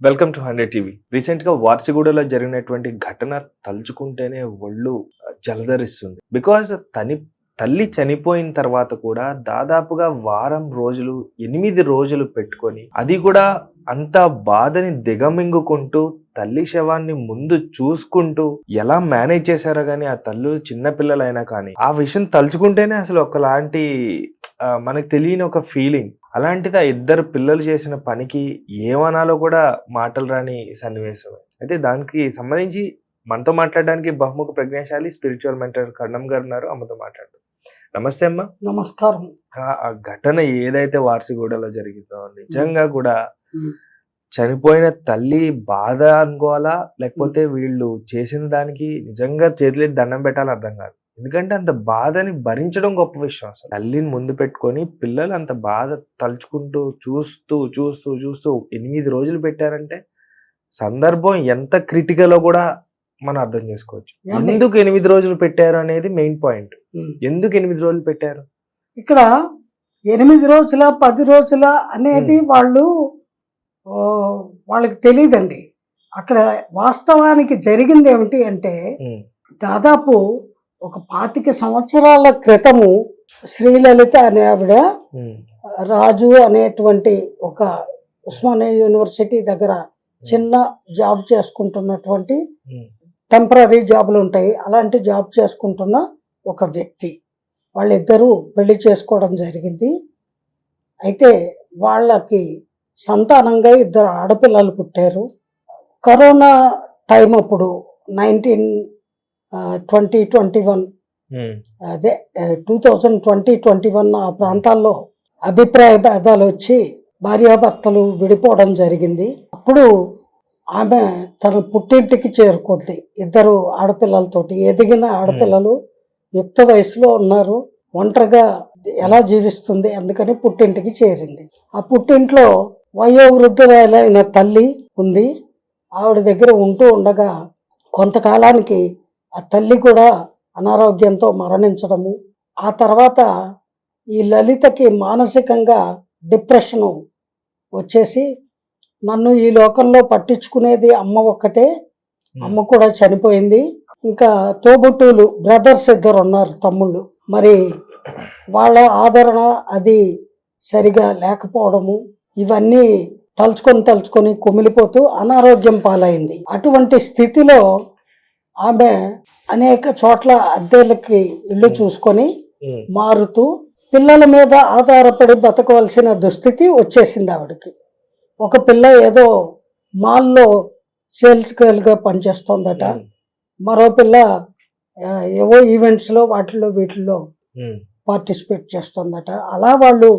Welcome to hundred TV రీసెంట్గా వార్సిగూడలో జరిగినటువంటి ఘటన తలుచుకుంటేనే ఒళ్ళు జలధరిస్తుంది. బికాస్ తని తల్లి చనిపోయిన తర్వాత కూడా దాదాపుగా వారం రోజులు ఎనిమిది రోజులు పెట్టుకొని అది కూడా అంత బాధని దిగమింగుకుంటూ తల్లి శవాన్ని ముందు చూసుకుంటూ ఎలా మేనేజ్ చేశారో కానీ ఆ తల్లు చిన్నపిల్లలైనా కానీ ఆ విషయం తలుచుకుంటేనే అసలు ఒకలాంటి మనకు తెలియని ఒక ఫీలింగ్ అలాంటిది ఆ ఇద్దరు పిల్లలు చేసిన పనికి ఏమనాలో కూడా మాటలు రాని సన్నివేశం. అయితే దానికి సంబంధించి మనతో మాట్లాడడానికి బహుముఖ ప్రజ్ఞాశాలి స్పిరిచువల్ మెంటర్ కర్ణం గారు ఉన్నారు అమ్మతో మాట్లాడుతూ నమస్తే అమ్మ. నమస్కారం. ఆ- ఘటన ఏదైతే వార్సిగూడలో జరిగిందో నిజంగా కూడా. చనిపోయిన తల్లి బాధ అనుకోవాలా? లేకపోతే వీళ్ళు చేసిన దానికి నిజంగా చేతులెత్తి దండం పెట్టాలి? అర్థం కాదు. ఎందుకంటే అంత బాధని భరించడం గొప్ప విషయం అసలు. తల్లిని ముందు పెట్టుకొని పిల్లలు అంత బాధ తలుచుకుంటూ చూస్తూ చూస్తూ చూస్తూ ఎనిమిది రోజులు పెట్టారంటే సందర్భం ఎంత క్రిటికలో కూడా మనం అర్థం చేసుకోవచ్చు? ఎందుకు ఎనిమిది రోజులు పెట్టారు అనేది మెయిన్ పాయింట్. ఎందుకు ఎనిమిది రోజులు పెట్టారు? ఇక్కడ ఎనిమిది రోజుల పది రోజుల అనేది వాళ్ళు వాళ్ళకి తెలియదండి. అక్కడ వాస్తవానికి జరిగింది ఏమిటి అంటే దాదాపు ఒక పాతిక సంవత్సరాల క్రితము శ్రీలలిత అనే ఆవిడ రాజు అనేటువంటి ఒక ఉస్మానియా యూనివర్సిటీ దగ్గర చిన్న జాబ్ చేసుకుంటున్నటువంటి టెంపరీ జాబులు ఉంటాయి. అలాంటి జాబ్ చేసుకుంటున్న ఒక వ్యక్తి. వాళ్ళిద్దరూ పెళ్ళి చేసుకోవడం జరిగింది. అయితే వాళ్ళకి సంతానంగా ఇద్దరు ఆడపిల్లలు పుట్టారు. కరోనా టైం అప్పుడు nineteen twenty twenty one. Um, అదే two thousand twenty twenty one ఆ ప్రాంతాల్లో అభిప్రాయ భేదాలు వచ్చి భార్యాభర్తలు విడిపోవడం జరిగింది. అప్పుడు ఆమె తన పుట్టింటికి చేరుకుంది. ఇద్దరు ఆడపిల్లలతోటి. ఎదిగిన ఆడపిల్లలు యుక్త వయసులో ఉన్నారు. ఒంటరిగా ఎలా జీవిస్తుంది అందుకని పుట్టింటికి చేరింది. ఆ పుట్టింట్లో వయోవృద్ధురాలైన తల్లి ఉంది. ఆవిడ దగ్గర ఉంటూ ఉండగా కొంతకాలానికి ఆ తల్లి కూడా అనారోగ్యంతో మరణించడము. ఆ తర్వాత ఈ లలితకి మానసికంగా డిప్రెషను వచ్చేసి నన్ను ఈ లోకంలో పట్టించుకునేది అమ్మ ఒక్కతే అమ్మ కూడా చనిపోయింది. ఇంకా తోబుట్టువులు బ్రదర్స్ ఇద్దరు ఉన్నారు తమ్ముళ్ళు. మరి వాళ్ళ ఆదరణ అది సరిగా లేకపోవడము ఇవన్నీ తలుచుకొని తలుచుకొని కుమిలిపోతూ అనారోగ్యం పాలైంది. అటువంటి స్థితిలో ఆమె అనేక చోట్ల అద్దెలకి ఇల్లు చూసుకొని మారుతూ పిల్లల మీద ఆధారపడి బతకవలసిన దుస్థితి వచ్చేసింది ఆవిడకి. ఒక పిల్ల ఏదో మాల్లో సేల్స్ గర్ల్గా పనిచేస్తోందట. మరో పిల్ల ఏవో ఈవెంట్స్లో వాటిల్లో వీటిల్లో పార్టిసిపేట్ చేస్తుందట. అలా వాళ్ళు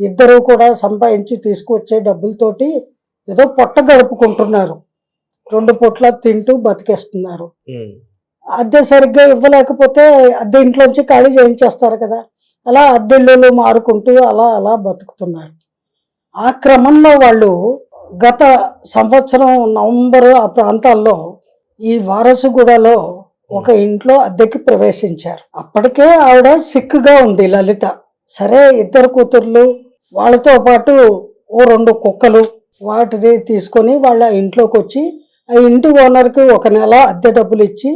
ఇద్దరు కూడా సంపాదించి తీసుకువచ్చే డబ్బులతోటి ఏదో పొట్ట గడుపుకుంటున్నారు. రెండు పొట్ల తింటూ బతికేస్తున్నారు. అద్దె సరిగ్గా ఇవ్వలేకపోతే అద్దె ఇంట్లోంచి ఖాళీ చేయించేస్తారు కదా. అలా అద్దెళ్ళు మారుకుంటూ అలా అలా బతుకుతున్నారు. ఆ క్రమంలో వాళ్ళు గత సంవత్సరం నవంబర్ ఆ ప్రాంతాల్లో ఈ వారసుగూడలో ఒక ఇంట్లో అద్దెకి ప్రవేశించారు. అప్పటికే ఆవిడ సిక్గా ఉంది లలిత. సరే ఇద్దరు కూతుర్లు వాళ్ళతో పాటు ఓ రెండు కుక్కలు వాటిని తీసుకొని వాళ్ళ ఇంట్లోకి వచ్చి ఆ ఇంటి ఓనర్కి ఒక నెల అద్దె డబ్బులు ఇచ్చి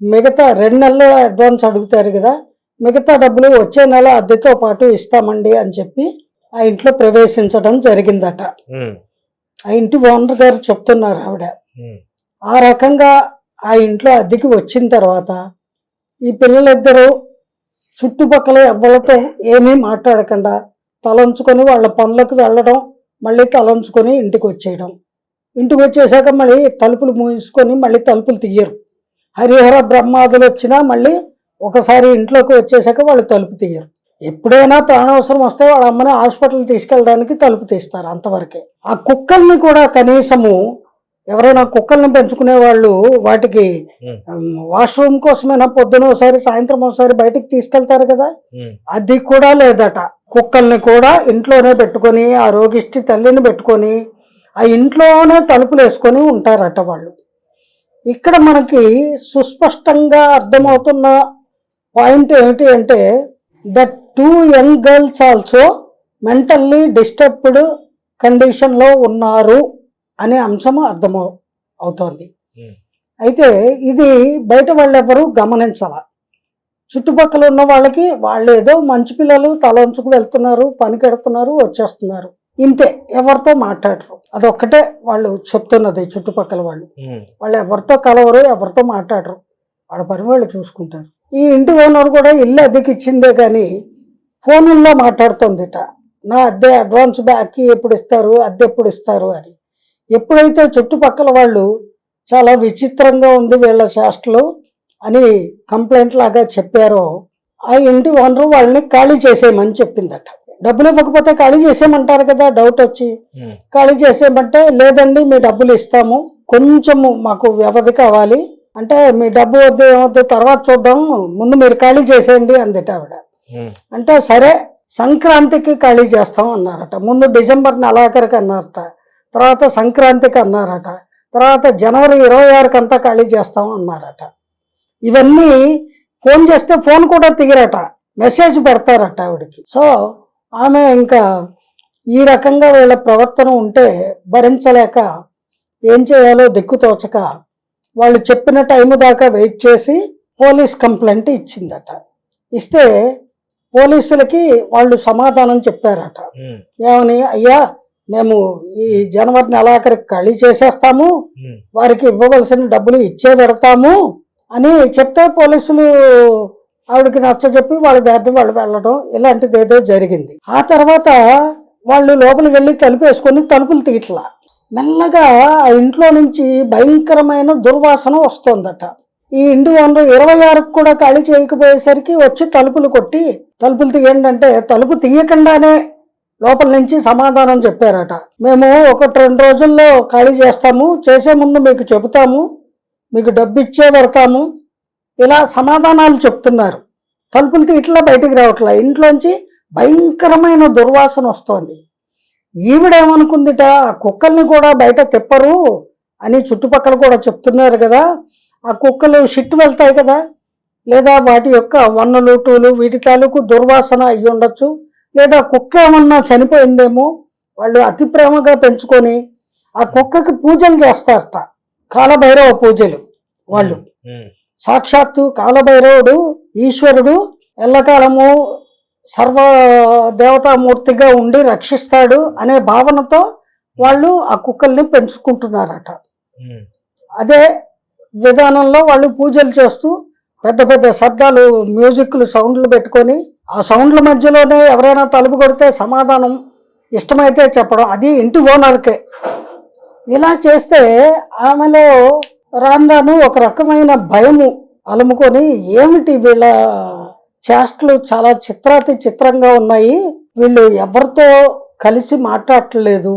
మిగతా రెండు నెలలు అడ్వాన్స్ అడుగుతారు కదా మిగతా డబ్బులు వచ్చే నెల అద్దెతో పాటు ఇస్తామండి అని చెప్పి ఆ ఇంట్లో ప్రవేశించడం జరిగిందట. ఆ ఇంటి ఓనర్ గారు చెప్తున్నారు ఆవిడ. ఆ రకంగా ఆ ఇంట్లో అద్దెకి వచ్చిన తర్వాత ఈ పిల్లలిద్దరూ చుట్టుపక్కల ఎవరితో ఏమీ మాట్లాడకుండా తలంచుకొని వాళ్ళ పనులకు వెళ్ళడం మళ్ళీ తలంచుకొని ఇంటికి వచ్చేయడం. ఇంటికి వచ్చేసాక మళ్ళీ తలుపులు మూసుకొని మళ్ళీ తలుపులు తీయరు. హరిహర బ్రహ్మాదులు వచ్చినా మళ్ళీ ఒకసారి ఇంట్లోకి వచ్చేసాక వాళ్ళు తలుపు తీయరు. ఎప్పుడైనా ప్రాణావసరం వస్తే వాళ్ళ అమ్మని హాస్పిటల్ తీసుకెళ్ళడానికి తలుపు తీస్తారు అంతవరకే. ఆ కుక్కల్ని కూడా కనీసము ఎవరైనా కుక్కల్ని పెంచుకునే వాళ్ళు వాటికి వాష్రూమ్ కోసమైనా పొద్దున ఒకసారి సాయంత్రం ఒకసారి బయటికి తీసుకెళ్తారు కదా? అది కూడా లేదట. కుక్కల్ని కూడా ఇంట్లోనే పెట్టుకొని ఆ రోగిష్టి తల్లిని పెట్టుకొని ఆ ఇంట్లోనే తలుపులు వేసుకొని ఉంటారట వాళ్ళు. ఇక్కడ మనకి సుస్పష్టంగా అర్థమవుతున్న పాయింట్ ఏమిటి అంటే that two young girls also mentally disturbed కండిషన్లో ఉన్నారు అనే అంశము అర్థం అవుతోంది. అయితే ఇది బయట వాళ్ళు ఎవరు గమనించాల. చుట్టుపక్కల ఉన్న వాళ్ళకి వాళ్ళు ఏదో మంచి పిల్లలు తల ఉంచుకు వెళ్తున్నారు పనికెడుతున్నారు వచ్చేస్తున్నారు. ఇంతే ఎవరితో మాట్లాడరు. అదొక్కటే వాళ్ళు చెప్తున్నది చుట్టుపక్కల వాళ్ళు. వాళ్ళు ఎవరితో కలవరు ఎవరితో మాట్లాడరు. వాళ్ళ పని వాళ్ళు చూసుకుంటారు. ఈ ఇంటి ఓనర్ కూడా ఇల్లు అద్దెకి ఇచ్చిందే కానీ ఫోనుల్లో మాట్లాడుతుందిట. నా అద్దె అడ్వాన్స్ బ్యాక్కి ఎప్పుడు ఇస్తారు అద్దె ఎప్పుడు ఇస్తారు అని. ఎప్పుడైతే చుట్టుపక్కల వాళ్ళు చాలా విచిత్రంగా ఉంది వీళ్ళ చేష్టలు అని కంప్లైంట్ లాగా చెప్పారో ఆ ఇంటి ఓనర్ వాళ్ళని ఖాళీ చేసేయమని చెప్పిందట. డబ్బులు ఇవ్వకపోతే ఖాళీ చేసేయమంటారు కదా డౌట్ వచ్చి. ఉమ్, ఖాళీ చేసేయమంటే లేదండి మీ డబ్బులు ఇస్తాము. కొంచెము మాకు వ్యవధి కావాలి. అంటే మీ డబ్బు వద్దు ఏమొద్దు తర్వాత చూద్దాం. ముందు మీరు ఖాళీ చేసేయండి అందట ఆవిడ. ఉమ్, అంటే సరే సంక్రాంతికి ఖాళీ చేస్తాం అన్నారట. ముందు డిసెంబర్ నెలాఖరికి అన్నారట. తర్వాత సంక్రాంతికి అన్నారట. తర్వాత జనవరి ఇరవై ఆరుకి అంతా ఖాళీ చేస్తాం అన్నారట. ఇవన్నీ ఫోన్ చేస్తే ఫోన్ కూడా తీయరట మెసేజ్ పెడతారట ఆవిడకి. సో ఆమె ఇంకా ఈ రకంగా వీళ్ళ ప్రవర్తన ఉంటే భరించలేక ఏం చేయాలో దిక్కుతోచక వాళ్ళు చెప్పిన టైం దాకా వెయిట్ చేసి పోలీస్ కంప్లైంట్ ఇచ్చిందట. ఇస్తే పోలీసులకి వాళ్ళు సమాధానం చెప్పారట. ఏమని? అయ్యా మేము ఈ జనవరి నెలాఖరికి ఖాళీ చేసేస్తాము వారికి ఇవ్వవలసిన డబ్బులు ఇచ్చే పెడతాము అని చెప్తే పోలీసులు ఆవిడకి నచ్చజెప్పి వాళ్ళ దారిని వాళ్ళు వెళ్ళడం ఇలాంటిది ఏదో జరిగింది. ఆ తర్వాత వాళ్ళు లోపలికి వెళ్ళి తలుపు వేసుకొని తలుపులు తీయట్లా. మెల్లగా ఆ ఇంట్లో నుంచి భయంకరమైన దుర్వాసన వస్తుందట. ఈ ఇంటి ఓనర్ ఇరవై ఆరుకు కూడా ఖాళీ చేయకపోయేసరికి వచ్చి తలుపులు కొట్టి తలుపులు తీయండి అంటే తలుపు తీయకుండానే లోపల నుంచి సమాధానం చెప్పారట. మేము ఒకటి రెండు రోజుల్లో ఖాళీ చేస్తాము చేసే ముందు మీకు చెబుతాము మీకు డబ్బు ఇచ్చే పెడతాము ఇలా సమాధానాలు చెప్తున్నారు. తలుపులు తీట్లా బయటికి రావట్లా. ఇంట్లోంచి భయంకరమైన దుర్వాసన వస్తోంది. ఈవిడేమనుకుందిట ఆ కుక్కల్ని కూడా బయట తిప్పరు అని చుట్టుపక్కల కూడా చెప్తున్నారు కదా. ఆ కుక్కలు షిట్ వెళ్తాయి కదా. లేదా వాటి యొక్క వన్నులు టూలు వీటి తాలూకు దుర్వాసన అయ్యి ఉండొచ్చు. లేదా కుక్క ఏమన్నా చనిపోయిందేమో వాళ్ళు అతి ప్రేమగా పెంచుకొని ఆ కుక్కకి పూజలు చేస్తారట. కాలభైరవ పూజలు వాళ్ళు. సాక్షాత్తు కాలభైరవుడు ఈశ్వరుడు ఎల్లకాలము సర్వ దేవతామూర్తిగా ఉండి రక్షిస్తాడు అనే భావనతో వాళ్ళు ఆ కుక్కల్ని పెంచుకుంటున్నారట. అదే విధానంలో వాళ్ళు పూజలు చేస్తూ పెద్ద పెద్ద శబ్దాలు మ్యూజిక్లు సౌండ్లు పెట్టుకొని ఆ సౌండ్ల మధ్యలోనే ఎవరైనా తలుపు కొడితే సమాధానం ఇష్టమైతే చెప్పడం. అది ఇంటి ఓనర్కే. ఇలా చేస్తే ఆమెలో రాను రాను ఒక రకమైన భయము అలుముకొని ఏమిటి వీళ్ళ చేష్టలు చాలా చిత్రాతి చిత్రంగా ఉన్నాయి? వీళ్ళు ఎవరితో కలిసి మాట్లాడట్లేదు?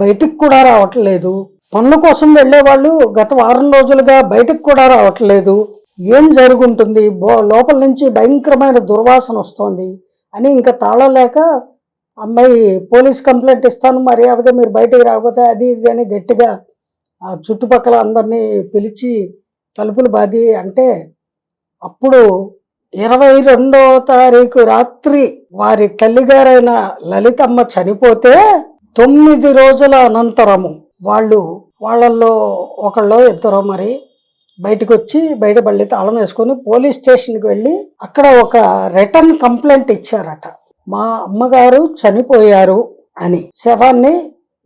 బయటికి కూడా రావట్లేదు? పనుల కోసం వెళ్ళే వాళ్ళు గత వారం రోజులుగా బయటికి కూడా రావట్లేదు. ఏం జరుగుంటుంది? బో లోపల నుంచి భయంకరమైన దుర్వాసన వస్తుంది అని ఇంకా తాళలేక అమ్మాయి పోలీస్ కంప్లైంట్ ఇస్తాను మర్యాదగా మీరు బయటికి రాకపోతే అది ఇది అని గట్టిగా ఆ చుట్టుపక్కల అందరినీ పిలిచి తలుపులు బాది అంటే అప్పుడు ఇరవై రెండో తారీఖు రాత్రి వారి తల్లిగారైన లలితమ్మ చనిపోతే తొమ్మిది రోజుల అనంతరము వాళ్ళు వాళ్ళల్లో ఒకళ్ళు ఇద్దరు మరి బయటకు వచ్చి బయట బళ్ళి తాళం వేసుకొని పోలీస్ స్టేషన్కి వెళ్ళి అక్కడ ఒక రిటర్న్ కంప్లైంట్ ఇచ్చారట. మా అమ్మగారు చనిపోయారు అని. శవాన్ని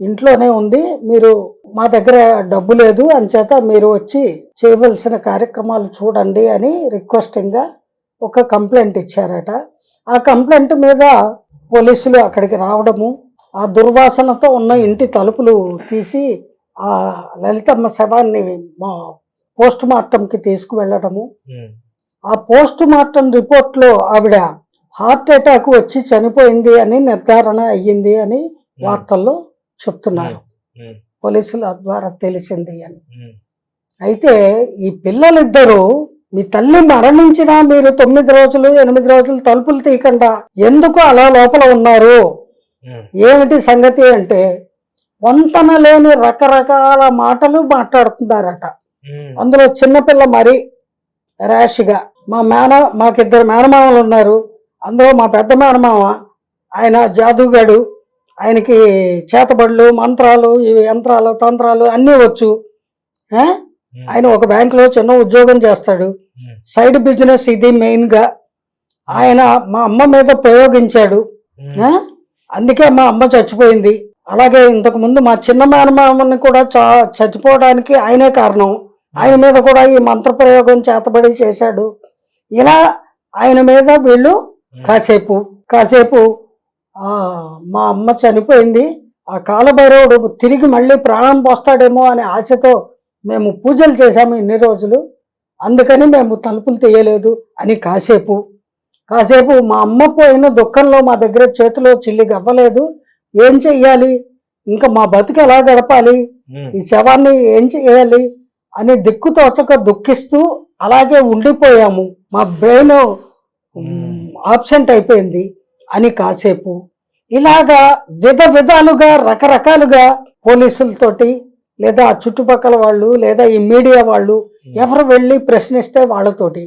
ఇంట్లోనే ఉంది. మీరు మా దగ్గర డబ్బు లేదు అంచేత మీరు వచ్చి చేయవలసిన కార్యక్రమాలు చూడండి అని రిక్వెస్టింగ్గా ఒక కంప్లైంట్ ఇచ్చారట. ఆ కంప్లైంట్ మీద పోలీసులు అక్కడికి రావడము ఆ దుర్వాసనతో ఉన్న ఇంటి తలుపులు తీసి ఆ లలితమ్మ శవాన్ని మా పోస్ట్ మార్టంకి తీసుకువెళ్ళడము. ఆ పోస్ట్ మార్టం రిపోర్ట్లో ఆవిడ హార్ట్ అటాక్ వచ్చి చనిపోయింది అని నిర్ధారణ అయ్యింది అని వార్తల్లో చెప్తున్నారు. పోలీసుల ద్వారా తెలిసింది అని. అయితే ఈ పిల్లలిద్దరూ మీ తల్లి మరణించినా మీరు తొమ్మిది రోజులు ఎనిమిది రోజులు తలుపులు తీయకుండా ఎందుకు అలా లోపల ఉన్నారు? ఏమిటి సంగతి అంటే వంతన లేని రకరకాల మాటలు మాట్లాడుతున్నారట. అందులో చిన్నపిల్ల మరి ర్యాష్గా మా మేన మాకిద్దరు మేనమామలు ఉన్నారు. అందులో మా పెద్ద మేనమామ ఆయన జాదుగాడు ఆయనకి చేతబడులు మంత్రాలు ఇవి యంత్రాలు తంత్రాలు అన్నీ వచ్చు? ఆయన ఒక బ్యాంకులో చిన్న ఉద్యోగం చేస్తాడు. సైడ్ బిజినెస్ ఇది మెయిన్గా. ఆయన మా అమ్మ మీద ప్రయోగించాడు? అందుకే మా అమ్మ చచ్చిపోయింది. అలాగే ఇంతకు ముందు మా చిన్న మేనమామని కూడా చా చచ్చిపోవడానికి ఆయనే కారణం. ఆయన మీద కూడా ఈ మంత్ర ప్రయోగం చేతబడి చేశాడు. ఇలా ఆయన మీద వీళ్ళు కాసేపు కాసేపు మా అమ్మ చనిపోయింది. ఆ కాలభైరవుడు తిరిగి మళ్ళీ ప్రాణం పోస్తాడేమో అనే ఆశతో మేము పూజలు చేశాము ఇన్ని రోజులు. అందుకని మేము తలుపులు తీయలేదు అని కాసేపు. కాసేపు మా అమ్మ పోయిన దుఃఖంలో మా దగ్గర చేతిలో చిల్లి గవ్వలేదు. ఏం చెయ్యాలి? ఇంకా మా బతుకు ఎలా గడపాలి? ఈ శవాన్ని ఏం చేయాలి అని దిక్కు తోచక దుఃఖిస్తూ అలాగే ఉండిపోయాము. మా బ్రెయిన్ ఆబ్సెంట్ అయిపోయింది. అని కాసేపు ఇలాగా విధ విధాలుగా రకరకాలుగా పోలీసులతోటి లేదా చుట్టుపక్కల వాళ్ళు లేదా ఈ మీడియా వాళ్ళు ఎవరు వెళ్ళి ప్రశ్నిస్తే వాళ్ళతోటి.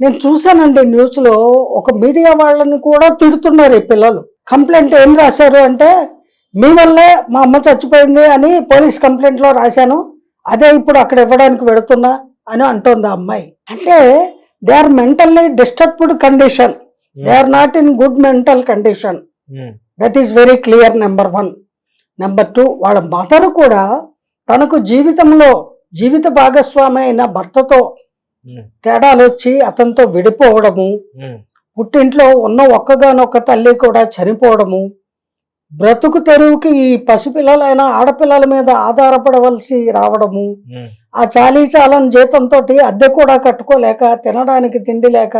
నేను చూశానండి న్యూస్లో ఒక మీడియా వాళ్ళని కూడా తిడుతున్నారు ఈ పిల్లలు. కంప్లైంట్ ఏం రాశారు అంటే మీ వల్లే మా అమ్మ చచ్చిపోయింది అని పోలీస్ కంప్లైంట్లో రాశాను. అదే ఇప్పుడు అక్కడ ఇవ్వడానికి వెళుతున్నా అని అంటోంది ఆ అమ్మాయి. అంటే they are mentally disturbed condition. They are not in good mental condition that is very clear number one number two వాళ్ళ మదర్ కూడా తనకు జీవితంలో జీవిత భాగస్వామి అయిన భర్తతో తేడాలు వచ్చి అతనితో విడిపోవడము పుట్టింట్లో ఉన్న ఒక్కగానొక్క తల్లి కూడా చనిపోవడము బ్రతుకు తెరువుకి ఈ పసిపిల్లలైన ఆడపిల్లల మీద ఆధారపడవలసి రావడము ఆ చాలీ చాలని జీతంతో అద్దె కూడా కట్టుకోలేక తినడానికి తిండి లేక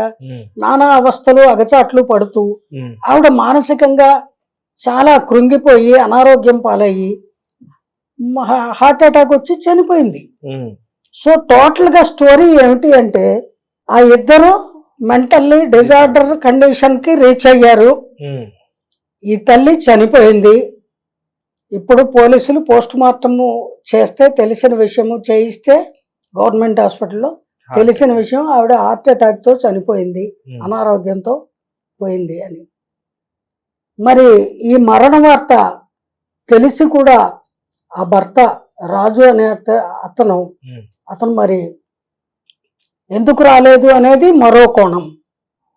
నానా అవస్థలు అగచాట్లు పడుతూ ఆవిడ మానసికంగా చాలా కృంగిపోయి అనారోగ్యం పాలయ్యి హార్ట్ అటాక్ వచ్చి చనిపోయింది. సో టోటల్గా స్టోరీ ఏమిటి అంటే ఆ ఇద్దరు మెంటల్లీ డిజార్డర్ కండిషన్కి రీచ్ అయ్యారు. ఈ తల్లి చనిపోయింది. ఇప్పుడు పోలీసులు పోస్ట్ మార్టం చేస్తే తెలిసిన విషయము చేయిస్తే గవర్నమెంట్ హాస్పిటల్లో తెలిసిన విషయం ఆవిడ హార్ట్ అటాక్తో చనిపోయింది అనారోగ్యంతో పోయింది అని. మరి ఈ మరణ వార్త తెలిసి కూడా ఆ భర్త రాజు అనే అత- అతను. అతను మరి ఎందుకు రాలేదు అనేది మరో కోణం.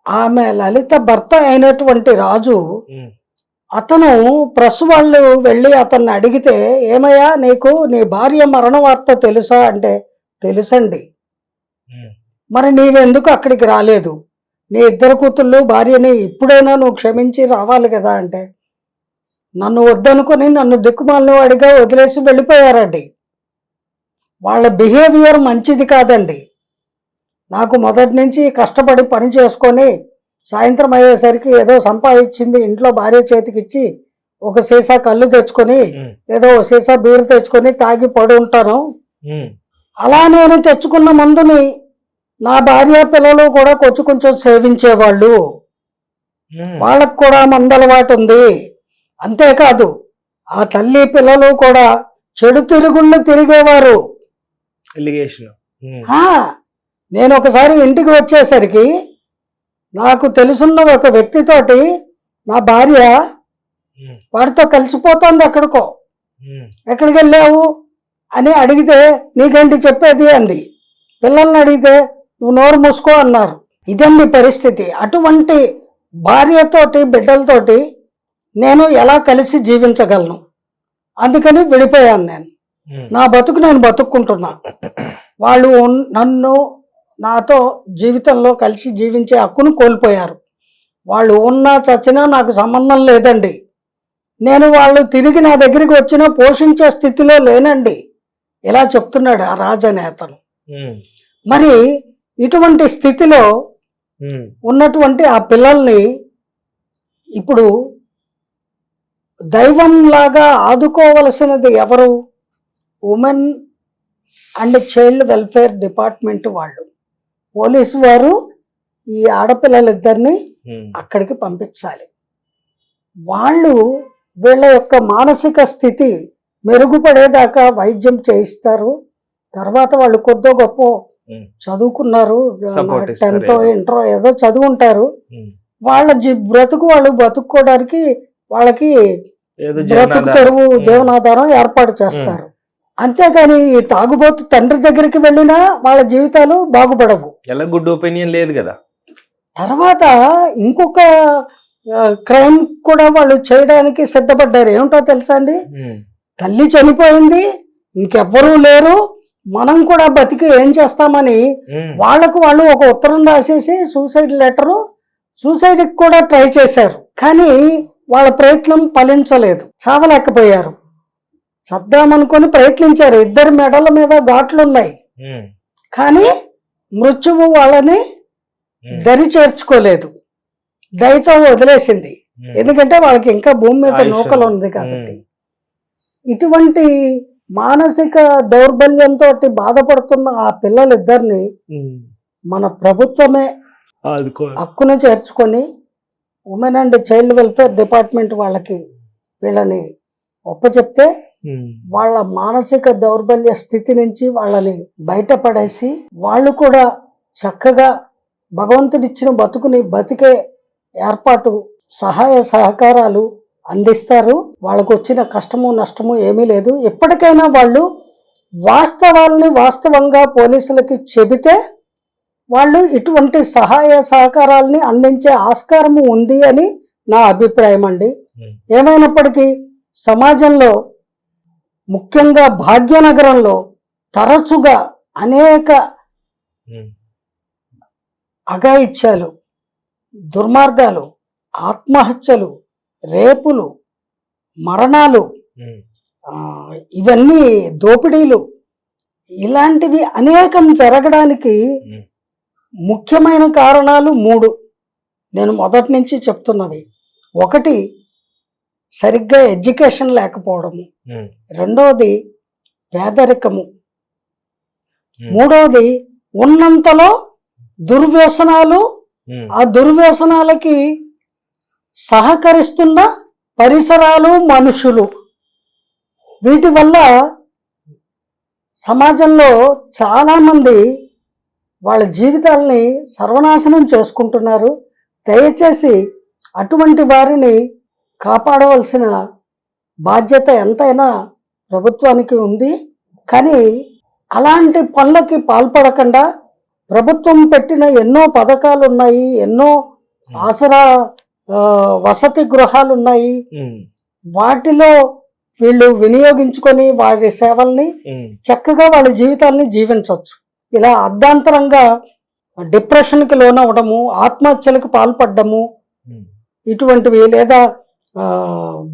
ఆమె లలిత భర్త అయినటువంటి రాజు అతను ప్రెస్ వాళ్ళు వెళ్ళి అతన్ని అడిగితే ఏమయ్యా నీకు నీ భార్య మరణ వార్త తెలుసా? అంటే తెలుసండి. మరి నీవెందుకు అక్కడికి రాలేదు? నీ ఇద్దరు కూతుళ్ళు భార్యని ఇప్పుడైనా నువ్వు క్షమించి రావాలి కదా? అంటే నన్ను వద్దనుకొని నన్ను దిక్కుమాలిన వాడిగా వదిలేసి వెళ్ళిపోయారండి. వాళ్ళ బిహేవియర్ మంచిది కాదండి. నాకు మొదటి నుంచి కష్టపడి పని చేసుకొని సాయంత్రం అయ్యేసరికి ఏదో సంపాదించింది ఇంట్లో భార్య చేతికి ఇచ్చి ఒక సీసా కళ్ళు తెచ్చుకొని ఏదో ఒక సీసా బీరు తెచ్చుకొని తాగి పడి ఉంటాను. అలా నేను తెచ్చుకున్న మందుని నా భార్య పిల్లలు కూడా కొంచెం కొంచెం సేవించేవాళ్ళు. వాళ్ళకు కూడా మందలవాటు ఉంది. అంతేకాదు ఆ తల్లి పిల్లలు కూడా చెడు తిరుగుళ్ళు తిరిగేవారు. నేను ఒకసారి ఇంటికి వచ్చేసరికి నాకు తెలుసున్న ఒక వ్యక్తితోటి నా భార్య వాడితో కలిసిపోతుంది ఎక్కడికో. ఎక్కడికి వెళ్ళావు? అని అడిగితే నీకేంటి చెప్పేది? అంది. పిల్లల్ని అడిగితే నువ్వు నోరు మూసుకో అన్నారు. ఇదండి పరిస్థితి. అటువంటి భార్యతోటి బిడ్డలతోటి నేను ఎలా కలిసి జీవించగలను? అందుకని విడిపోయాను నేను. నా బతుకు నేను బతుక్కుంటున్నా. వాళ్ళు నన్ను నాతో జీవితంలో కలిసి జీవించే హక్కును కోల్పోయారు. వాళ్ళు ఉన్నా చచ్చినా నాకు సంబంధం లేదండి. నేను వాళ్ళు తిరిగి నా దగ్గరికి వచ్చినా పోషించే స్థితిలో లేనండి. ఇలా చెప్తున్నాడు ఆ రాజు అనే అతను మరి ఇటువంటి స్థితిలో ఉన్నటువంటి ఆ పిల్లల్ని ఇప్పుడు దైవంలాగా ఆదుకోవలసినది ఎవరు? Women and child welfare department వాళ్ళు. పోలీసు వారు ఈ ఆడపిల్లలిద్దరిని అక్కడికి పంపించాలి వాళ్ళు వీళ్ళ యొక్క మానసిక స్థితి మెరుగుపడేదాకా వైద్యం చేయిస్తారు తర్వాత వాళ్ళు కొద్దో గొప్ప. చదువుకున్నారు టెన్త్. ఇంటర్ ఏదో చదువుంటారు వాళ్ళ జీ బ్రతుకు వాళ్ళు బతుక్కోవడానికి వాళ్ళకి బ్రతుకు. తెరువు. జీవనాధారం ఏర్పాటు చేస్తారు అంతేగాని ఈ తాగుబోతు తండ్రి దగ్గరికి వెళ్ళినా వాళ్ళ జీవితాలు బాగుపడవు. ఎలా గుడ్ ఒపీనియన్ లేదు కదా. తర్వాత ఇంకొక క్రైమ్ కూడా వాళ్ళు చేయడానికి సిద్ధపడ్డారు. ఏమిటో తెలుసా అండి? తల్లి చనిపోయింది ఇంకెవ్వరూ లేరు. మనం కూడా బతికి ఏం చేస్తామని వాళ్ళకు వాళ్ళు ఒక ఉత్తరం రాసేసి సూసైడ్ లెటరు సూసైడ్కి కూడా ట్రై చేశారు. కానీ వాళ్ళ ప్రయత్నం ఫలించలేదు. చావలేకపోయారు చద్దామనుకొని ప్రయత్నించారు. ఇద్దరి మెడల మీద ఘాట్లు ఉన్నాయి ఉమ్, కానీ మృత్యువు వాళ్ళని దరి చేర్చుకోలేదు. దయతో వదిలేసింది. ఎందుకంటే వాళ్ళకి ఇంకా భూమి మీద నూకలు ఉంది. కాబట్టి. ఇటువంటి మానసిక దౌర్బల్యంతో బాధపడుతున్న ఆ పిల్లలిద్దరిని మన ప్రభుత్వమే హక్కును చేర్చుకొని women and child welfare department వాళ్ళకి వీళ్ళని ఒప్పచెప్తే వాళ్ళ మానసిక దౌర్బల్య స్థితి నుంచి వాళ్ళని బయటపడేసి వాళ్ళు కూడా చక్కగా భగవంతుడిచ్చిన బతుకుని బతికే ఏర్పాటు సహాయ సహకారాలు అందిస్తారు. వాళ్ళకు వచ్చిన కష్టము నష్టము ఏమీ లేదు. ఎప్పటికైనా వాళ్ళు వాస్తవాలని వాస్తవంగా పోలీసులకి చెబితే వాళ్ళు ఇటువంటి సహాయ సహకారాలని అందించే ఆస్కారము ఉంది అని నా అభిప్రాయం అండి ఏమైనప్పటికీ సమాజంలో ముఖ్యంగా భాగ్యనగరంలో తరచుగా అనేక అఘాయిత్యాలు దుర్మార్గాలు ఆత్మహత్యలు రేపులు మరణాలు ఇవన్నీ దోపిడీలు. ఇలాంటివి అనేకం జరగడానికి ముఖ్యమైన కారణాలు మూడు. నేను మొదటి నుంచి చెప్తున్నవి. ఒకటి సరిగ్గా ఎడ్యుకేషన్ లేకపోవడము. రెండవది పేదరికము. మూడవది ఉన్నంతలో దుర్వ్యసనాలు ఆ దుర్వ్యసనాలకి సహకరిస్తున్న పరిసరాలు మనుషులు. వీటి వల్ల సమాజంలో చాలామంది వాళ్ళ జీవితాల్ని సర్వనాశనం చేసుకుంటున్నారు. దయచేసి అటువంటి వారిని కాపాడవలసిన బాధ్యత ఎంతైనా ప్రభుత్వానికి ఉంది. కానీ అలాంటి పనులకి పాల్పడకుండా ప్రభుత్వం పెట్టిన ఎన్నో పథకాలు ఉన్నాయి ఎన్నో ఆసరా వసతి గృహాలు ఉన్నాయి వాటిలో వీళ్ళు వినియోగించుకొని వారి సేవల్ని చక్కగా వాళ్ళ జీవితాల్ని జీవించవచ్చు. ఇలా అర్ధాంతరంగా డిప్రెషన్కి లోనవ్వడము ఆత్మహత్యలకు పాల్పడము ఇటువంటివి లేదా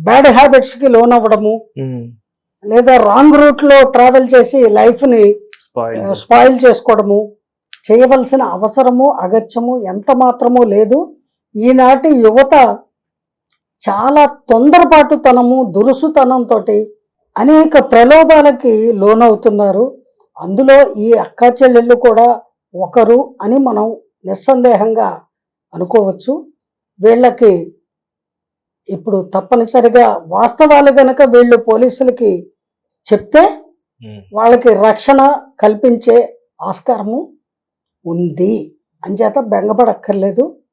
బ్యాడ్ హ్యాబిట్స్కి లోనవ్వడము ఉమ్, లేదా రాంగ్ రూట్లో ట్రావెల్ చేసి లైఫ్ని స్పాయిల్ చేసి- స్పాయిల్ చేసుకోవడము చేయవలసిన అవసరము అగత్యము ఎంత మాత్రమూ లేదు. ఈనాటి యువత చాలా తొందరపాటుతనము దురుసుతనంతో అనేక ప్రలోభాలకి లోనవుతున్నారు. అందులో ఈ అక్క చెల్లెళ్ళు కూడా ఒకరు అని మనం నిస్సందేహంగా అనుకోవచ్చు. వీళ్ళకి ఇప్పుడు తప్పనిసరిగా వాస్తవాలు గనక వీళ్ళు పోలీసులకి చెప్తే వాళ్ళకి రక్షణ కల్పించే ఆస్కారము ఉంది. అంచేత బెంగపడక్కర్లేదు.